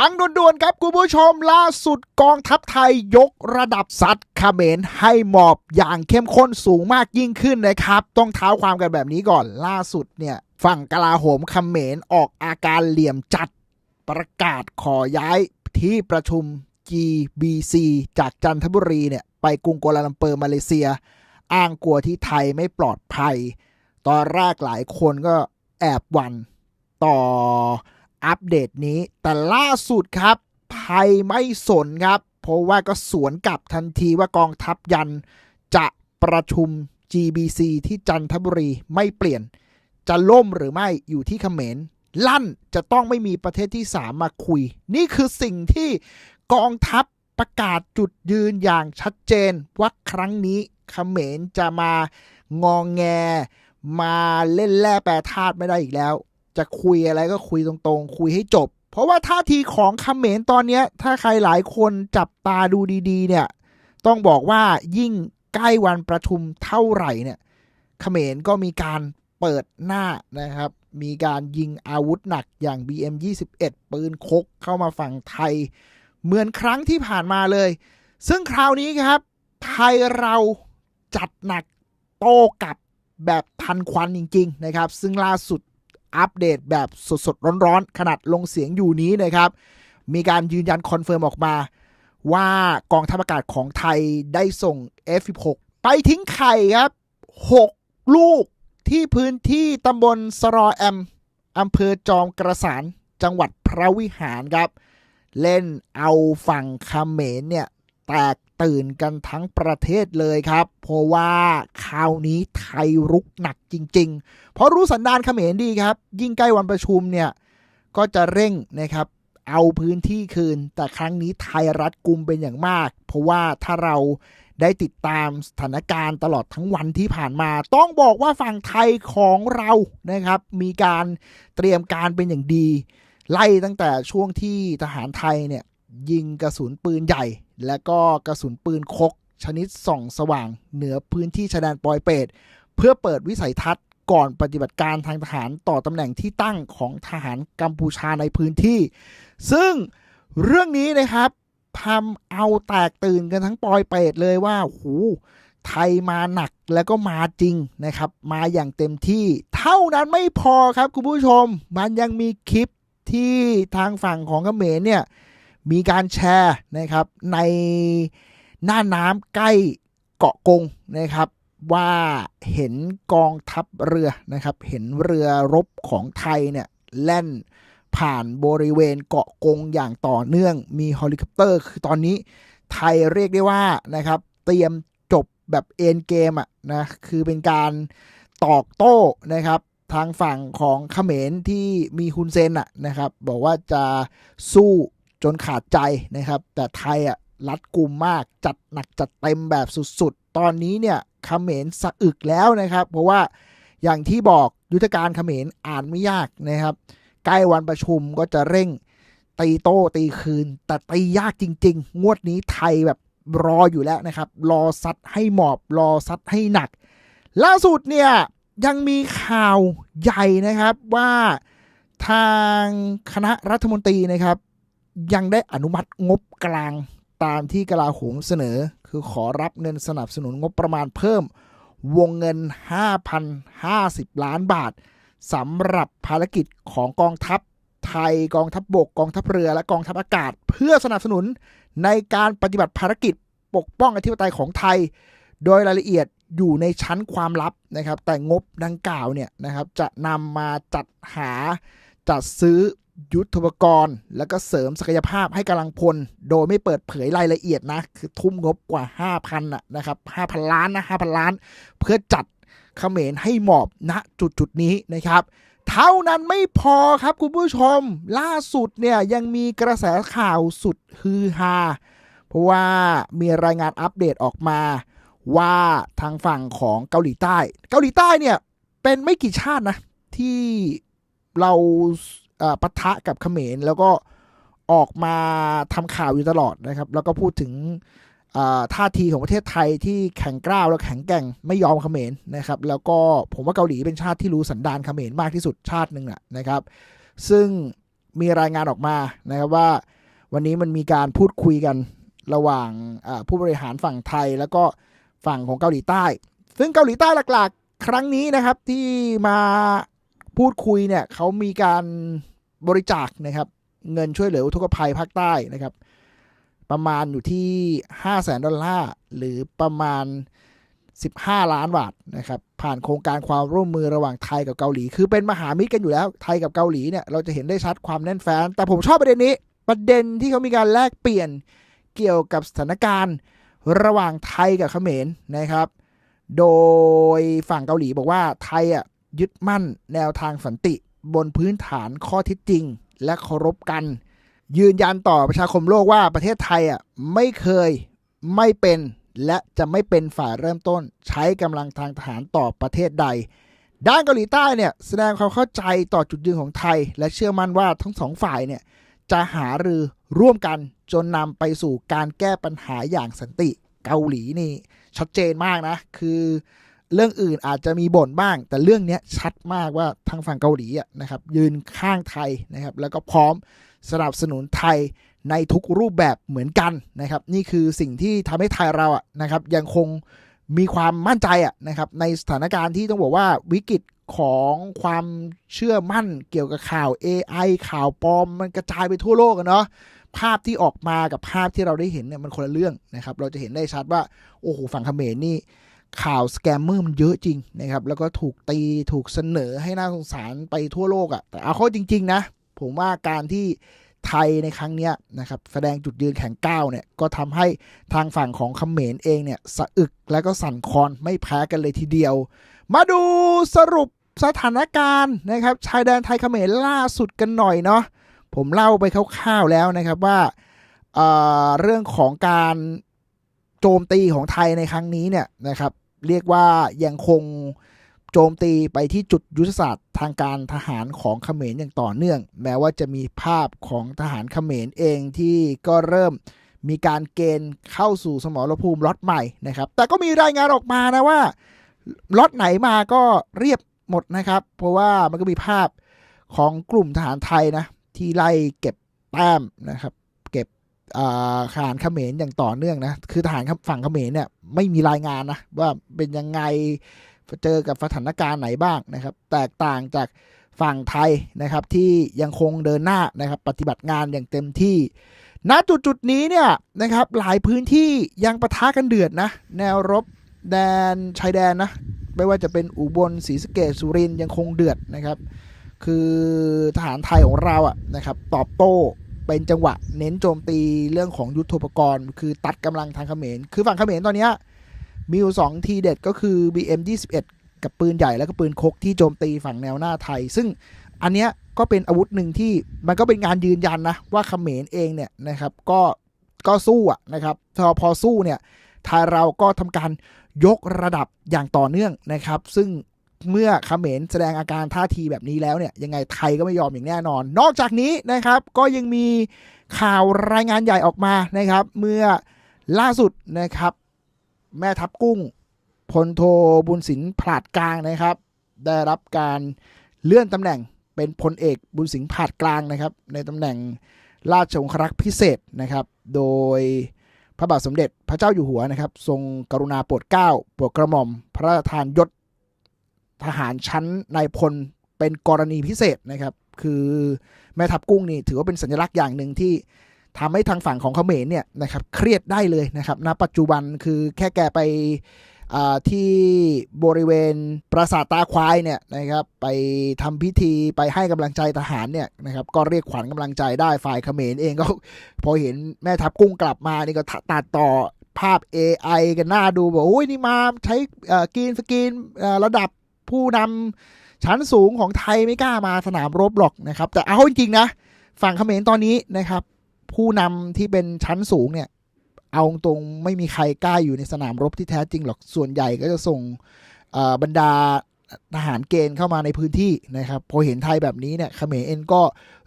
ฟังด่วนๆครับคุณผู้ชมล่าสุดกองทัพไทยยกระดับซัดเขมรให้หมอบอย่างเข้มข้นสูงมากยิ่งขึ้นนะครับ ต้องเท้าความกันแบบนี้ก่อนล่าสุดเนี่ยฝั่งกลาโหมเขมรออกอาการเหลี่ยมจัดประกาศขอย้ายที่ประชุม GBC จากจันทบุรีเนี่ยไปกรุงกัวลาลัมเปอร์มาเลเซีย อ้างกลัวที่ไทยไม่ปลอดภัย ตอนแรกหลายคนก็แอบวันต่อ อัปเดตนี้ แต่ล่าสุดครับไทยไม่สนครับ เพราะว่าก็สวนกลับทันทีว่ากองทัพยันจะประชุม GBC ที่จันทบุรีไม่เปลี่ยน จะล่มหรือไม่อยู่ที่เขมรลั่นจะต้องไม่มีประเทศที่สามมาคุย นี่คือสิ่งที่กองทัพประกาศจุดยืนอย่างชัดเจน ว่าครั้งนี้เขมรจะมางองแง มาเล่นแร่แปรธาตุไม่ได้อีกแล้ว จะคุยอะไรก็คุยตรงๆ คุยให้จบ เพราะว่าท่าทีของเขมรตอนนี้ถ้าใครหลายคนจับตาดูดีๆ เนี่ย ต้องบอกว่ายิ่งใกล้วันประชุมเท่าไหร่เนี่ยเขมรก็มีการเปิดหน้านะครับ มีการยิงอาวุธหนักอย่าง BM21 ปืนคกเข้ามาฝั่งไทย เหมือนครั้งที่ผ่านมาเลย ซึ่งคราวนี้ครับ ไทยเราจัดหนักโต้กลับแบบทันควันจริง ๆ นะครับ ซึ่งล่าสุด อัปเดตแบบสดๆ ร้อนๆ ขนาดลงเสียงอยู่นี้นะครับ มีการยืนยันคอนเฟิร์มออกมา ว่ากองทัพอากาศของไทยได้ส่ง F16 ไปทิ้งไข่ครับ 6 ลูกที่พื้นที่ตำบลสรอแอมอำเภอจอมกระสานจังหวัดพระวิหารครับ เล่นเอาฝั่งคาเขมรเนี่ย แตก ตื่นกันทั้งประเทศเลยครับ เพราะว่าคราวนี้ไทยรุกหนักจริง ๆ เพราะรู้สันดานเขมรดีครับ ยิ่งใกล้วันประชุมเนี่ย ก็จะเร่งนะครับเอาพื้นที่คืน แต่ครั้งนี้ไทยรัดกุมเป็นอย่างมาก เพราะว่าถ้าเราได้ติดตามสถานการณ์ตลอดทั้งวันที่ผ่านมา ต้องบอกว่าฝั่งไทยของเรานะครับ มีการเตรียมการเป็นอย่างดี ไล่ตั้งแต่ช่วงที่ทหารไทยเนี่ย ยิงกระสุนปืนใหญ่ และก็กระสุนปืนคก ชนิดส่องสว่าง เหนือพื้นที่ชายแดนปอยเปตเพื่อเปิดวิสัยทัศน์ก่อนปฏิบัติการทางทหารต่อตำแหน่งที่ตั้งของทหารกัมพูชาในพื้นที่ ซึ่งเรื่องนี้นะครับทำเอาแตกตื่นกันทั้งปอยเปตเลยว่าโหไทยมาหนักแล้วก็มาจริงนะครับ มาอย่างเต็มที่ เท่านั้นไม่พอครับคุณผู้ชม มันยังมีคลิปที่ทางฝั่งของเขมรเนี่ย มีการแชร์นะครับในหน้าน้ำใกล้เกาะกงนะครับว่าเห็นกองทัพเรือนะครับ เห็นเรือรบของไทยเนี่ยแล่นผ่านบริเวณเกาะกงอย่างต่อเนื่องมีเฮลิคอปเตอร์ คือตอนนี้ไทยเรียกได้ว่านะครับ เตรียมจบแบบเอ็นเกมอะนะคือเป็นการตอกโต้นะครับ ทางฝั่งของเขมรที่มีฮุนเซนอะนะครับ บอกว่าจะสู้ จนขาดใจนะครับ แต่ไทยอะรัดกุมมากจัดหนักจัดเต็มแบบสุดๆ ตอนนี้เนี่ยเขมรสะอึกแล้วนะครับ เพราะว่าอย่างที่บอกยุทธการเขมรอ่านไม่ยากนะครับ ใกล้วันประชุมก็จะเร่งตีโต้ตีคืน แต่ตียากจริง ๆ งวดนี้ไทยแบบรออยู่แล้วนะครับ รอซัดให้หมอบรอซัดให้หนัก ล่าสุดเนี่ยยังมีข่าวใหญ่นะครับว่าทางคณะรัฐมนตรีนะครับ ยังได้อนุมัติงบกลางตามที่กลาโหมเสนอ คือขอรับเงินสนับสนุนงบประมาณเพิ่มวงเงิน 5,050 ล้านบาทสำหรับภารกิจของกองทัพไทยกองทัพบบกกองทัพเรือและกองทัพอากาศ เพื่อสนับสนุนในการปฏิบัติภารกิจปกป้องอธิปไตยของไทย โดยรายละเอียดอยู่ในชั้นความลับนะครับ แต่งบดังกล่าวเนี่ยนะครับจะนำมาจัดหาจัดซื้อ ยุทธปกรณ์ แล้วก็เสริมศักยภาพให้กำลังพล โดยไม่เปิดเผยรายละเอียดนะ คือทุ่มงบกว่า 5,000นะนะครับ 5,000 ล้านนะ 5,000 ล้าน เพื่อจัดเขมรให้หมอบณจุดจุดนี้นะครับ เท่านั้นไม่พอครับคุณผู้ชม ล่าสุดเนี่ยยังมีกระแสข่าวสุดฮือฮา เพราะว่ามีรายงานอัปเดตออกมา ว่าทางฝั่งของเกาหลีใต้ เกาหลีใต้เนี่ยเป็นไม่กี่ชาตินะที่เรา ปะทะกับเขมรแล้วก็ออกมาทำข่าวอยู่ตลอดนะครับ แล้วก็พูดถึงท่าทีของประเทศไทยที่แข็งกร้าวและแข็งแกร่งไม่ยอมเขมรนะครับ แล้วก็ผมว่าเกาหลีเป็นชาติที่รู้สันดานเขมรมากที่สุดชาติหนึ่งอะนะครับ ซึ่งมีรายงานออกมานะครับว่า วันนี้มันมีการพูดคุยกันระหว่างผู้บริหารฝั่งไทยแล้วก็ฝั่งของเกาหลีใต้ ซึ่งเกาหลีใต้หลักๆ ครั้งนี้นะครับที่มา พูดคุยเนี่ยเขามีการบริจาคนะครับ เงินช่วยเหลืออุทกภัยภาคใต้นะครับ ประมาณอยู่ที่5 0 0แสนดอลลาร์หรือประมาณ 15 ล้านบาทนะครับ ผ่านโครงการความร่วมมือระหว่างไทยกับเกาหลี คือเป็นมหามิตรกันอยู่แล้ว ไทยกับเกาหลีเนี่ยเราจะเห็นได้ชัดความแน่นแฟ้นแต่ผมชอบประเด็นนี้ ประเด็นที่เขามีการแลกเปลี่ยนเกี่ยวกับสถานการณ์ระหว่างไทยกับเขมรนะครับ โดยฝั่งเกาหลีบอกว่าไทยอะ ยึดมั่นแนวทางสันติ บนพื้นฐานข้อเท็จจริง และเคารพกัน ยืนยันต่อประชาคมโลกว่าประเทศไทยอะไม่เคยไม่เป็นและจะไม่เป็นฝ่ายเริ่มต้น ใช้กำลังทางทหารต่อประเทศใด ด้านเกาหลีใต้เนี่ยแสดงความเข้าใจต่อจุดยืนของไทย และเชื่อมั่นว่าทั้งสองฝ่ายเนี่ยจะหารือร่วมกันจนนำไปสู่การแก้ปัญหาอย่างสันติ เกาหลีนี่ชัดเจนมากนะ คือ เรื่องอื่นอาจจะมีบ่นบ้าง แต่เรื่องนี้ชัดมากว่าทางฝั่งเกาหลีนะครับยืนข้างไทยนะครับแล้วก็พร้อมสนับสนุนไทยในทุกรูปแบบเหมือนกันนะครับ นี่คือสิ่งที่ทำให้ไทยเราอะนะครับ ยังคงมีความมั่นใจอะนะครับ ในสถานการณ์ที่ต้องบอกว่าวิกฤตของความเชื่อมั่นเกี่ยวกับข่าว AI ข่าวปลอมมันกระจายไปทั่วโลกเนาะภาพที่ออกมากับภาพที่เราได้เห็นเนี่ยมันคนละเรื่องนะครับ เราจะเห็นได้ชัดว่า โอ้โหฝั่งเขมรนี่ ข่าวสแกมเมอร์มันเยอะจริงนะครับ แล้วก็ถูกตีถูกเสนอให้น่าสงสารไปทั่วโลกอะ่ะ แต่เอาเข้าจริง ๆ นะ ผมว่าการที่ไทยในครั้งเนี้ยนะครับ แสดงจุดยืนแข็งก้าวเนี่ย ก็ทำให้ทางฝั่งของเขมรเองเนี่ย สะอึกแล้วก็สั่นคลอนไม่แพ้กันเลยทีเดียว มาดูสรุปสถานการณ์นะครับ ชายแดนไทยเขมรล่าสุดกันหน่อยเนาะผมเล่าไปคร่าวๆแล้วนะครับว่าเอ่อเรื่องของการ โจมตีของไทยในครั้งนี้เนี่ยนะครับ เรียกว่ายังคงโจมตีไปที่จุดยุทธศาสตร์ทางการทหารของเขมรอย่างต่อเนื่อง แม้ว่าจะมีภาพของทหารเขมรเองที่ก็เริ่มมีการเกณฑ์เข้าสู่สมรภูมิล็อตใหม่นะครับ แต่ก็มีรายงานออกมานะว่าล็อตไหนมาก็เรียบหมดนะครับ เพราะว่ามันก็มีภาพของกลุ่มทหารไทยนะที่ไล่เก็บแต้มนะครับ ทหารเขมรอย่างต่อเนื่องนะ คือทหารฝั่งเขมรเนี่ยไม่มีรายงานนะว่าเป็นยังไงเจอกับสถานการณ์ไหนบ้างนะครับ แตกต่างจากฝั่งไทยนะครับที่ยังคงเดินหน้านะครับปฏิบัติงานอย่างเต็มที่ ณจุดจุดนี้เนี่ยนะครับหลายพื้นที่ยังปะทะกันเดือดนะ แนวรบแดนชายแดนนะไม่ว่าจะเป็นอุบลศรีสะเกษสุรินยังคงเดือดนะครับ คือทหารไทยของเราอะนะครับตอบโต้ เป็นจังหวะเน้นโจมตีเรื่องของยุทธปกรณ์ คือตัดกำลังทางเขมร คือฝั่งเขมรตอนนี้มีอยู่สองทีเด็ดก็คือ BM 21 กับปืนใหญ่แล้วก็ปืนคกที่โจมตีฝั่งแนวหน้าไทย ซึ่งอันเนี้ยก็เป็นอาวุธหนึ่งที่มันก็เป็นงานยืนยันนะว่าเขมรเองเนี่ยนะครับก็ก็สู้อะนะครับพอพอสู้เนี่ยไทยเราก็ทำการยกระดับอย่างต่อเนื่องนะครับ ซึ่ง เมื่อเขมรแสดงอาการท่าทีแบบนี้แล้วเนี่ยยังไงไทยก็ไม่ยอมอย่างแน่นอน นอกจากนี้นะครับก็ยังมีข่าวรายงานใหญ่ออกมานะครับ เมื่อล่าสุดนะครับ แม่ทัพกุ้งพลโทบุญสินผาดกลางนะครับ ได้รับการเลื่อนตำแหน่งเป็นพลเอกบุญสิงห์ผาดกลางนะครับ ในตำแหน่งราชองครักษ์พิเศษนะครับ โดยพระบาทสมเด็จพระเจ้าอยู่หัวนะครับ ทรงกรุณาโปรดเกล้าโปรดกระหม่อม พระราชทานยศ ทหารชั้นนายพลเป็นกรณีพิเศษนะครับ คือแม่ทัพกุ้งนี่ถือว่าเป็นสัญลักษณ์อย่างหนึ่งที่ทำให้ทางฝั่งของเขมรเนี่ยนะครับเครียดได้เลยนะครับณปัจจุบันคือแค่แกไปที่บริเวณปราสาทตาควายเนี่ยนะครับไปทำพิธีไปให้กำลังใจทหารเนี่ยนะครับก็เรียกขวัญกำลังใจได้ฝ่ายเขมรเองก็พอเห็นแม่ทัพกุ้งกลับมานี่ก็ตัดต่อภาพ AI กันหน้าดูบอกโอ้ยนี่มาใช้กรีนสกรีนระดับ ผู้นำชั้นสูงของไทยไม่กล้ามาสนามรบหรอกนะครับ แต่เอาจริงๆนะ ฝั่งเขมรตอนนี้นะครับ ผู้นำที่เป็นชั้นสูงเนี่ย เอาตรงไม่มีใครกล้าอยู่ในสนามรบที่แท้จริงหรอกส่วนใหญ่ก็จะส่งบรรดาทหารเกณฑ์เข้ามาในพื้นที่นะครับ พอเห็นไทยแบบนี้เนี่ยเขมรเองก็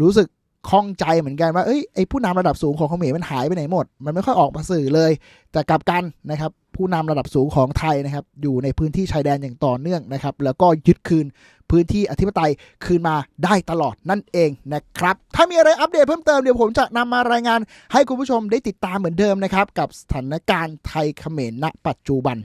รู้สึกข้องใจเหมือนกันว่าเอ้ยไอผู้นำระดับสูงของเขมรมันหายไปไหนหมด มันไม่ค่อยออกมาสื่อเลย แต่กลับกันนะครับ ผู้นำระดับสูงของไทยนะครับ อยู่ในพื้นที่ชายแดนอย่างต่อเนื่องนะครับ แล้วก็ยึดคืนพื้นที่อธิปไตยคืนมาได้ตลอดนั่นเองนะครับ ถ้ามีอะไรอัปเดตเพิ่มเติมเดี๋ยวผมจะนำมารายงานให้คุณผู้ชมได้ติดตามเหมือนเดิมนะครับ กับสถานการณ์ไทยเขมรณปัจจุบัน